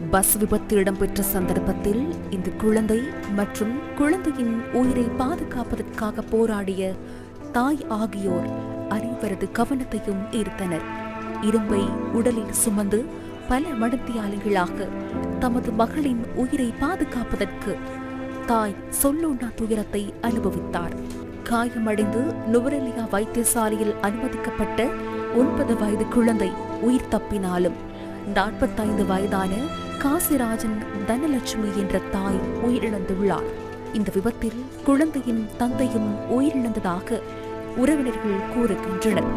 Bus விபத்து இடம்பெற்ற சந்தர்ப்பத்தில் இந்த குழந்தை மற்றும் குழந்தையின் உயிரை பாதுகாப்பதற்காக போராடிய தாய் ஆகியோர் அனைவரது கவனத்தையும் ஈர்த்தனர். இரும்பை உடலில் சுமந்து பல மடத்தியாளிகளாக தமது மகளின் உயிரை பாதுகாப்பதற்கு தாய் சொல்லுண்ணா துயரத்தை அனுபவித்தார். காயமடைந்து நுவரெலியா வைத்தியசாலையில் அனுமதிக்கப்பட்ட ஒன்பது வயது குழந்தை உயிர் தப்பினாலும் நாற்பத்தைந்து வயதான காசிராஜன் தனலட்சுமி என்ற தாய் உயிரிழந்துள்ளார். இந்த விபத்தில் குழந்தையின் தந்தையும் உயிரிழந்ததாக உறவினர்கள் கூறுகின்றனர்.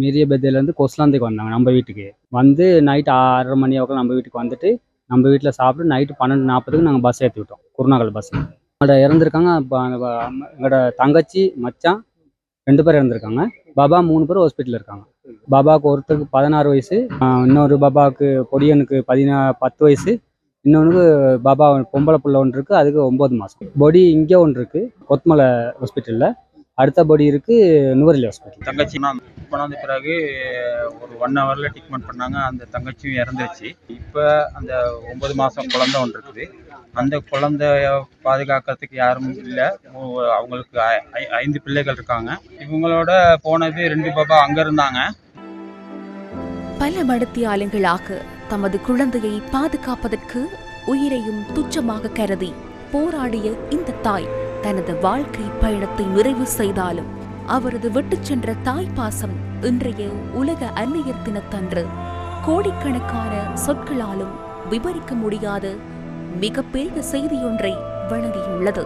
மீறிய பெத்திலேருந்து கொஸ்லாந்துக்கு வந்தாங்க நம்ம வீட்டுக்கு. வந்து நைட் ஆறரை மணி வாக்கில் நம்ம வீட்டுக்கு வந்துட்டு நம்ம வீட்டில் சாப்பிட்டு நைட்டு பன்னெண்டு நாற்பதுக்கு நாங்கள் பஸ் ஏற்றி விட்டோம் குருநாகல் பஸ் எங்களோட இறந்துருக்காங்க எங்களோட தங்கச்சி மச்சான் ரெண்டு பேர் இறந்துருக்காங்க. பாபா மூணு பேர் ஹாஸ்பிட்டலில் இருக்காங்க. பாபாவுக்கு ஒருத்தருக்கு பதினாறு வயசு இன்னொரு பாபாவுக்கு பொடியனுக்கு பதினா பத்து வயசு இன்னொன்றுக்கு பாபா பொம்பளை பிள்ளை ஒன்று இருக்குது அதுக்கு ஒம்பது மாதம் பொடி இங்கே ஒன்று இருக்குது கொத்மலை ஹாஸ்பிட்டலில் அடுத்த பொடி இருக்குது நுவரலி ஹாஸ்பிட்டல் தங்கச்சி நான் கொண்டாந்த பிறகு ஒரு ஒன் ஹவரில் ட்ரீட்மெண்ட் பண்ணாங்க அந்த தங்கச்சியும் இறந்துருச்சு. இப்போ அந்த ஒம்பது மாதம் குழந்த ஒன்று இருக்குது. அந்த குழந்தைய பாதுகாக்கிறதுக்கு யாரும் இல்லை. அவங்களுக்கு ஐ- ஐ- ஐந்து பிள்ளைகள் இருக்காங்க. இவங்களோட போனது ரெண்டு பாபா அங்கே இருந்தாங்க. பல மடத்தியாளங்களாக தமது குழந்தையை பாதுகாப்பதற்கு உயிரையும் துச்சமாக கருதி போராடிய இந்த தாய் தனது வாழ்க்கை பயணத்தை நிறைவு செய்தாலும் அவரது விட்டுச் சென்ற தாய் பாசம் இன்றைய உலக அன்னையர் தினத்தன்று கோடிக்கணக்கான சொற்களாலும் விவரிக்க முடியாத மிகப்பெரிய செய்தியொன்றை வழங்கியுள்ளது.